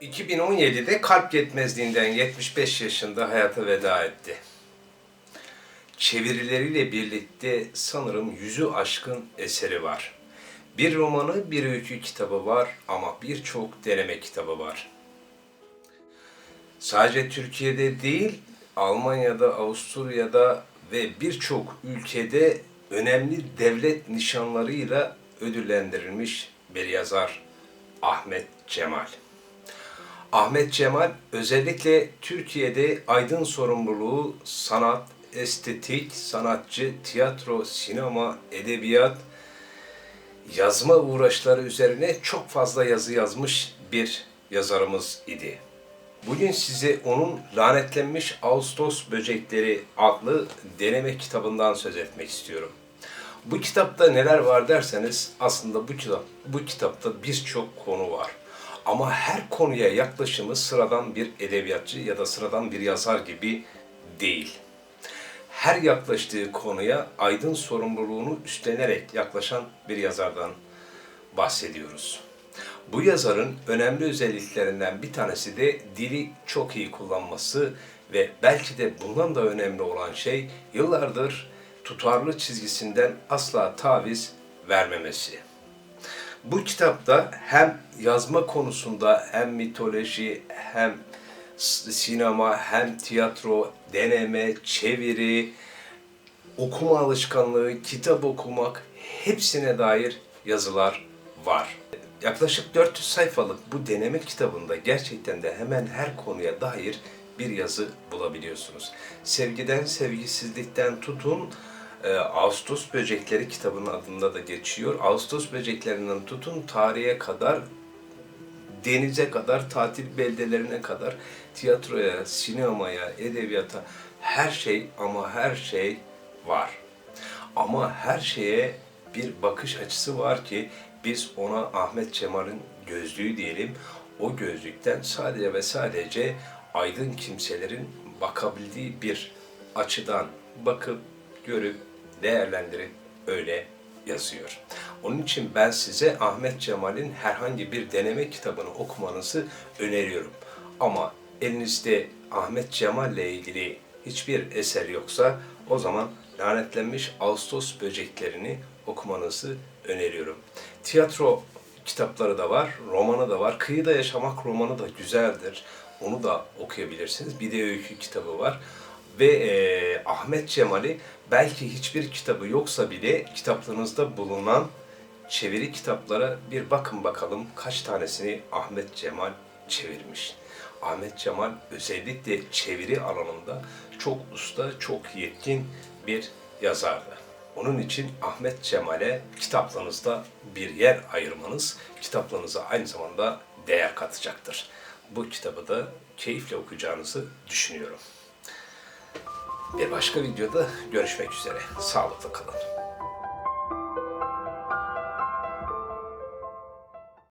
...2017'de kalp yetmezliğinden 75 yaşında hayata veda etti. Çevirileriyle birlikte sanırım yüzü aşkın eseri var. Bir romanı, bir öykü kitabı var ama birçok deneme kitabı var. Sadece Türkiye'de değil, Almanya'da, Avusturya'da ve birçok ülkede önemli devlet nişanlarıyla ödüllendirilmiş bir yazar Ahmet Cemal. Ahmet Cemal özellikle Türkiye'de aydın sorumluluğu, sanat, estetik, sanatçı, tiyatro, sinema, edebiyat, yazma uğraşları üzerine çok fazla yazı yazmış bir yazarımız idi. Bugün size onun Lanetlenmiş Ağustos Böcekleri adlı deneme kitabından söz etmek istiyorum. Bu kitapta neler var derseniz aslında bu kitap bu kitapta birçok konu var. Ama her konuya yaklaşımı sıradan bir edebiyatçı ya da sıradan bir yazar gibi değil. Her yaklaştığı konuya aydın sorumluluğunu üstlenerek yaklaşan bir yazardan bahsediyoruz. Bu yazarın önemli özelliklerinden bir tanesi de dili çok iyi kullanması ve belki de bundan da önemli olan şey yıllardır tutarlı çizgisinden asla taviz vermemesi. Bu kitapta hem yazma konusunda hem mitoloji hem sinema hem tiyatro, deneme, çeviri, okuma alışkanlığı, kitap okumak hepsine dair yazılar var. Yaklaşık 400 sayfalık bu deneme kitabında gerçekten de hemen her konuya dair bir yazı bulabiliyorsunuz. Sevgiden, sevgisizlikten tutun, e, Ağustos Böcekleri kitabının adında da geçiyor. Ağustos böceklerinden tutun tarihe kadar, denize kadar, tatil beldelerine kadar, tiyatroya, sinemaya, edebiyata her şey ama her şey var. Ama her şeye bir bakış açısı var ki biz ona Ahmet Cemal'in gözlüğü diyelim. O gözlükten sadece ve sadece aydın kimselerin bakabildiği bir açıdan bakıp, görüp, değerlendirip öyle yazıyor. Onun için ben size Ahmet Cemal'in herhangi bir deneme kitabını okumanızı öneriyorum. Ama elinizde Ahmet Cemal ile ilgili hiçbir eser yoksa o zaman lanetlenmiş Ağustos böceklerini okumanızı öneriyorum. Tiyatro kitapları da var, romanı da var. Kıyıda Yaşamak romanı da güzeldir. Onu da okuyabilirsiniz. Bir de öykü kitabı var. Ve e, Ahmet Cemal'i belki hiçbir kitabı yoksa bile kitaplarınızda bulunan çeviri kitaplara bir bakın bakalım kaç tanesini Ahmet Cemal çevirmiş. Ahmet Cemal özellikle çeviri alanında çok usta, çok yetkin bir yazardı. Onun için Ahmet Cemal'e kitaplarınızda bir yer ayırmanız kitaplarınıza aynı zamanda değer katacaktır. Bu kitabı da keyifle okuyacağınızı düşünüyorum. Bir başka videoda görüşmek üzere. Sağlıklı kalın.